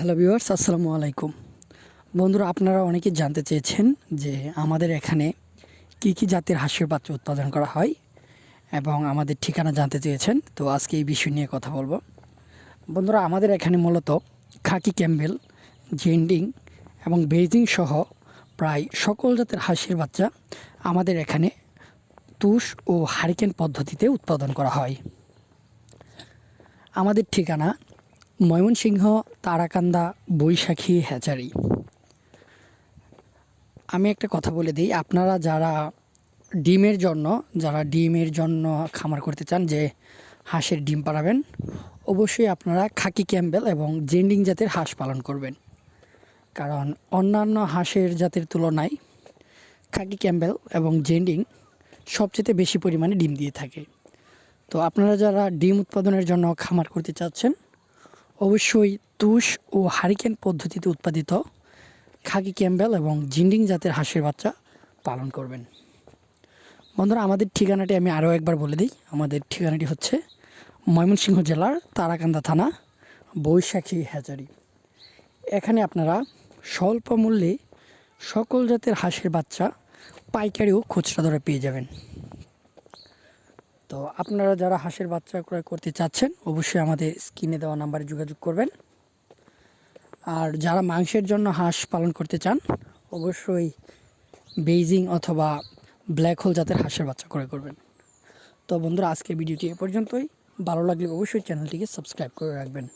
Hello viewers, আসসালামু আলাইকুম। বন্ধুরা, আপনারা অনেকেই জানতে চেয়েছেন যে আমাদের এখানে কি কি জাতের হাঁসের বাচ্চা উৎপাদন করা হয় এবং আমাদের ঠিকানা জানতে চেয়েছেন, তো আজকে এই বিষয় নিয়ে কথা বলব। বন্ধুরা, আমাদের এখানে মূলত খাকি ক্যাম্বেল, জেন্ডিং এবং বেজিং সহ প্রায় সকল জাতের হাঁসের বাচ্চা আমাদের এখানে তুষ ও হারিকেন পদ্ধতিতে উৎপাদন করা হয়। আমাদের ঠিকানা ময়মনসিংহ, তারাকান্দা, বৈশাখী, হ্যাচারি। আমি একটা কথা বলে দিই, আপনারা যারা ডিমের জন্য, যারা ডিমের জন্য খামার করতে চান যে হাঁসের ডিম পাড়াবেন, অবশ্যই আপনারা খাকি ক্যাম্বেল এবং জেন্ডিং জাতের হাঁস পালন করবেন। কারণ অন্যান্য হাঁসের জাতের তুলনায় খাকি ক্যাম্বেল এবং জেন্ডিং সবচেয়ে বেশি পরিমাণে ডিম দিয়ে থাকে। তো আপনারা যারা ডিম উৎপাদনের জন্য খামার করতে চাচ্ছেন অবশ্যই তুষ ও হারিকেন পদ্ধতিতে উৎপাদিত খাকি ক্যাম্বেল এবং জিন্ডিং জাতের হাঁসের বাচ্চা পালন করবেন। বন্ধুরা, আমাদের ঠিকানাটি আমি আরও একবার বলে দিই। আমাদের ঠিকানাটি হচ্ছে ময়মনসিংহ জেলার তারাকান্দা থানা, বৈশাখী হ্যাচারি এখানে আপনারা স্বল্প মূল্যে সকল জাতের হাঁসের বাচ্চা পাইকারি ও খুচরা দরে পেয়ে যাবেন। তো আপনারা যারা হাঁসের বাচ্চা ক্রয় করতে চাচ্ছেন, অবশ্যই আমাদের স্ক্রিনে দেওয়া নাম্বারে যোগাযোগ করবেন। আর যারা মাংসের জন্য হাঁস পালন করতে চান, অবশ্যই বেইজিং অথবা ব্ল্যাক হোল জাতের হাঁসের বাচ্চা ক্রয় করবেন। তো বন্ধুরা, আজকের ভিডিওটি এ পর্যন্তই। ভালো লাগলে অবশ্যই চ্যানেলটিকে সাবস্ক্রাইব করে রাখবেন।